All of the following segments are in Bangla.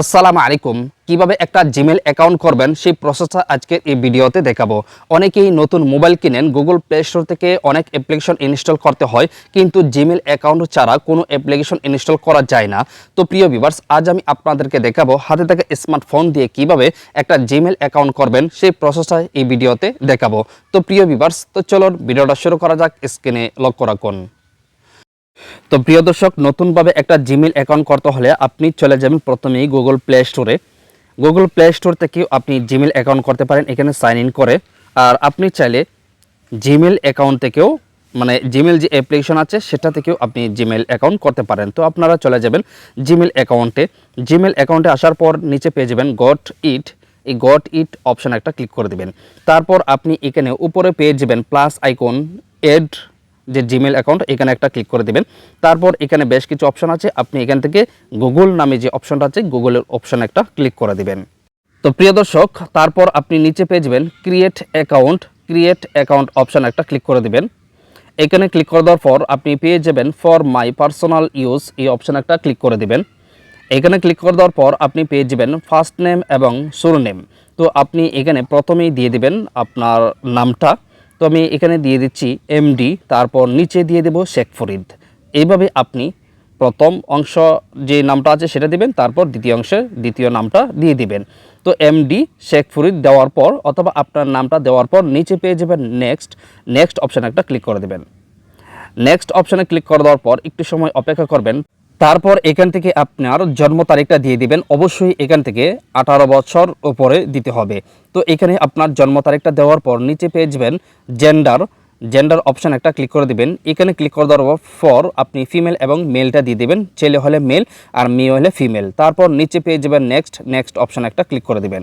আসসালামু আলাইকুম। কীভাবে একটা জিমেল অ্যাকাউন্ট করবেন, সেই প্রসেসটা আজকে এই ভিডিওতে দেখাবো। অনেকেই নতুন মোবাইল কিনেন গুগল প্লে স্টোর থেকে অনেক অ্যাপ্লিকেশন ইনস্টল করতে হয়, কিন্তু জিমেল অ্যাকাউন্ট ছাড়া কোনো অ্যাপ্লিকেশন ইনস্টল করা যায় না। তো প্রিয় ভিভার্স আজ আমি আপনাদেরকে দেখাবো হাতে থাকা স্মার্টফোন দিয়ে কীভাবে একটা জিমেল অ্যাকাউন্ট করবেন, সেই প্রসেসটা এই ভিডিওতে দেখাবো। তো প্রিয় ভিভার্স তো চলো ভিডিওটা শুরু করা যাক স্ক্রিনে লক্ষ্য রাখুন। তো প্রিয় দর্শক, নতুনভাবে একটা জিমেল অ্যাকাউন্ট করতে হলে আপনি চলে যাবেন প্রথমেই গুগল প্লে স্টোরে গুগল প্লে স্টোর থেকেও আপনি জিমেল অ্যাকাউন্ট করতে পারেন, এখানে সাইন ইন করে। আর আপনি চাইলে জিমেল অ্যাকাউন্ট থেকেও মানে জিমেল যে অ্যাপ্লিকেশন আছে, সেটা থেকেও আপনি জিমেল অ্যাকাউন্ট করতে পারেন। তো আপনারা চলে যাবেন জিমেল অ্যাকাউন্টে জিমেল অ্যাকাউন্টে আসার পর নিচে পেয়ে যাবেন গট ইট এই গট ইট অপশন একটা ক্লিক করে দিবেন। তারপর আপনি এখানে উপরে পেয়ে যাবেন প্লাস আইকন এড যে জিমেল অ্যাকাউন্ট এখানে একটা ক্লিক করে দেবেন। তারপর এখানে বেশ কিছু অপশন আছে। আপনি এখান থেকে গুগল নামে যে অপশনটা আছে গুগলের অপশন একটা ক্লিক করে দেবেন। তো প্রিয় দর্শক, তারপর আপনি নিচে পেয়ে যাবেন create account create account option একটা ক্লিক করে দেবেন। এখানে ক্লিক করে দেওয়ার পর আপনি পেয়ে যাবেন ফর মাই পার্সোনাল ইউজ এই অপশন একটা ক্লিক করে দেবেন। এখানে ক্লিক করে দেওয়ার পর আপনি পেয়ে যাবেন ফার্স্ট নেম এবং শুরু নেম তো আপনি এখানে প্রথমেই দিয়ে দিবেন আপনার নামটা। তো আমি এখানে দিয়ে দিচ্ছি এমডি তারপর নিচে দিয়ে দেব শেখ ফরিদ। এইভাবে আপনি প্রথম অংশ যে নামটা আছে সেটা দিবেন, তারপর দ্বিতীয় অংশে দ্বিতীয় নামটা দিয়ে দিবেন। তো এমডি শেখ ফরিদ দেওয়ার পর অথবা আপনার নামটা দেওয়ার পর নিচে পেয়ে যাবেন নেক্সট নেক্সট অপশানে একটা ক্লিক করে দেবেন। নেক্সট অপশানে ক্লিক করে দেওয়ার পর একটু সময় অপেক্ষা করবেন। তারপর এখান থেকে আপনার জন্ম তারিখটা দিয়ে দিবেন। অবশ্যই এখান থেকে আঠারো বছর উপরে দিতে হবে। তো এখানে আপনার জন্ম তারিখটা দেওয়ার পর নিচে পেয়ে যাবেন জেন্ডার জেন্ডার অপশান একটা ক্লিক করে দিবেন। এখানে ক্লিক করে দেওয়ার পর আপনি ফিমেল এবং মেলটা দিয়ে দিবেন। ছেলে হলে মেল আর মেয়ে হলে ফিমেল তারপর নিচে পেয়ে যাবেন নেক্সট নেক্সট অপশান একটা ক্লিক করে দিবেন।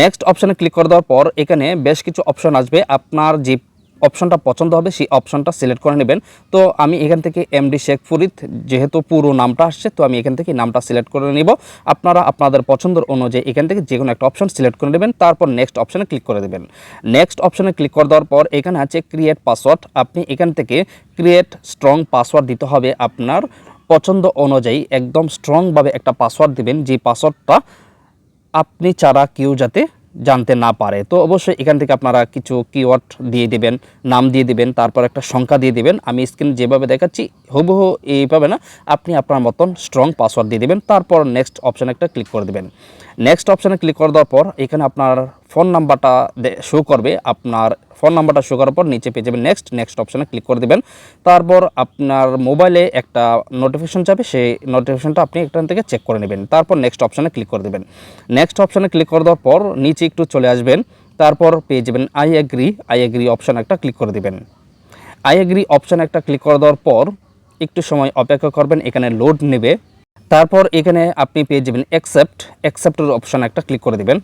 নেক্সট অপশানে ক্লিক করে দেওয়ার পর এখানে বেশ কিছু অপশান আসবে। আপনার যে অপশনটা পছন্দ হবে, সেই অপশনটা সিলেক্ট করে নেবেন। তো আমি এখান থেকে এমডি শেখ ফরিদ, যেহেতু পুরো নামটা আসছে, তো আমি এখান থেকে নামটা সিলেক্ট করে নিব। আপনারা আপনাদের পছন্দের অনুযায়ী এখান থেকে যে কোনো একটা অপশন সিলেক্ট করে নেবেন, তারপর নেক্সট অপশনে ক্লিক করে দেবেন। নেক্সট অপশনে ক্লিক করে দেওয়ার পর এখানে আছে ক্রিয়েট পাসওয়ার্ড আপনি এখান থেকে ক্রিয়েট স্ট্রং পাসওয়ার্ড দিতে হবে আপনার পছন্দ অনুযায়ী। একদম স্ট্রংভাবে একটা পাসওয়ার্ড দিবেন, যে পাসওয়ার্ডটা আপনি ছাড়া কেউ যাতে জানতে না পারে। তো অবশ্যই এখান থেকে আপনারা কিছু কিওয়ার্ড দিয়ে দিবেন, নাম দিয়ে দিবেন, তারপর একটা সংখ্যা দিয়ে দিবেন। আমি স্ক্রিন যেভাবে দেখাচ্ছি, হুবহু এইভাবে না, আপনি আপনার মতন স্ট্রং পাসওয়ার্ড দিয়ে দিবেন। তারপর নেক্সট অপশানে একটা ক্লিক করে দেবেন। নেক্সট অপশানে ক্লিক করে দেওয়ার পর, এখানে আপনার ফোন নাম্বারটা শো করবে, আপনার ফোন নাম্বারটা শো করার পর নিচে পেয়ে যাবেন নেক্সট নেক্সট অপশানে ক্লিক করে দেবেন। তারপর আপনার মোবাইলে একটা নোটিফিকেশন যাবে, সেই নোটিফিকেশনটা আপনি এখান থেকে চেক করে নেবেন। তারপর নেক্সট অপশানে ক্লিক করে দেবেন। নেক্সট অপশানে ক্লিক করে দেওয়ার পর নিচে একটু চলে আসবেন, তারপর পেয়ে যাবেন I agree I agree option একটা ক্লিক করে দেবেন। আই এগ্রি অপশান একটা ক্লিক করে দেওয়ার পর একটু সময় অপেক্ষা করবেন, এখানে লোড নেবে। তারপর এখানে আপনি পেয়ে যাবেন অ্যাকসেপ্ট অ্যাকসেপ্টের অপশান একটা ক্লিক করে দেবেন।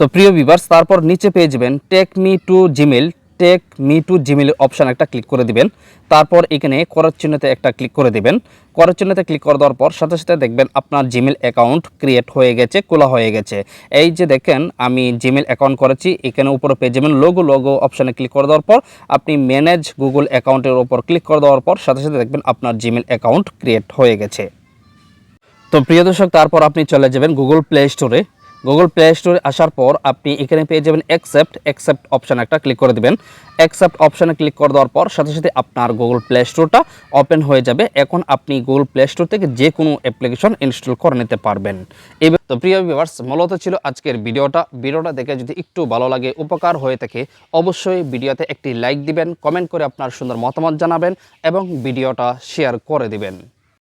তো প্রিয় ভিভার্স তারপর নিচে পেয়ে যাবেন take me to Gmail take me to Gmail option একটা ক্লিক করে দিবেন। তারপর এখানে করার চিহ্নতে একটা ক্লিক করে দিবেন। করার চিহ্নতে ক্লিক করে দেওয়ার পর সাথে সাথে দেখবেন আপনার জিমেল অ্যাকাউন্ট ক্রিয়েট হয়ে গেছে, খোলা হয়ে গেছে। এই যে দেখেন, আমি জিমেল অ্যাকাউন্ট করেছি, এখানে উপরে পেয়ে যাবেন লোগো লোগো অপশানে ক্লিক করে দেওয়ার পর আপনি ম্যানেজ গুগল অ্যাকাউন্টের ওপর ক্লিক করে দেওয়ার পর সাথে সাথে দেখবেন আপনার জিমেল অ্যাকাউন্ট ক্রিয়েট হয়ে গেছে। তো প্রিয় দর্শক, তারপর আপনি চলে যাবেন গুগল প্লে স্টোরে গুগল প্লে স্টোরে আসার পর আপনি এখানে পেয়ে যাবেন অ্যাকসেপ্ট অ্যাকসেপ্ট অপশান একটা ক্লিক করে দেবেন। অ্যাকসেপ্ট অপশানে ক্লিক করে দেওয়ার পর সাথে সাথে আপনার গুগল প্লে স্টোরটা ওপেন হয়ে যাবে। এখন আপনি গুগল প্লে স্টোর থেকে যে কোনো অ্যাপ্লিকেশন ইনস্টল করে নিতে পারবেন। এবার তো প্রিয় ভিউয়ার্স মূলত ছিল আজকের ভিডিওটা। ভিডিওটা দেখে যদি একটু ভালো লাগে, উপকার হয়ে থাকে, অবশ্যই ভিডিওতে একটি লাইক দিবেন কমেন্ট করে আপনার সুন্দর মতামত জানাবেন এবং ভিডিওটা শেয়ার করে দিবেন।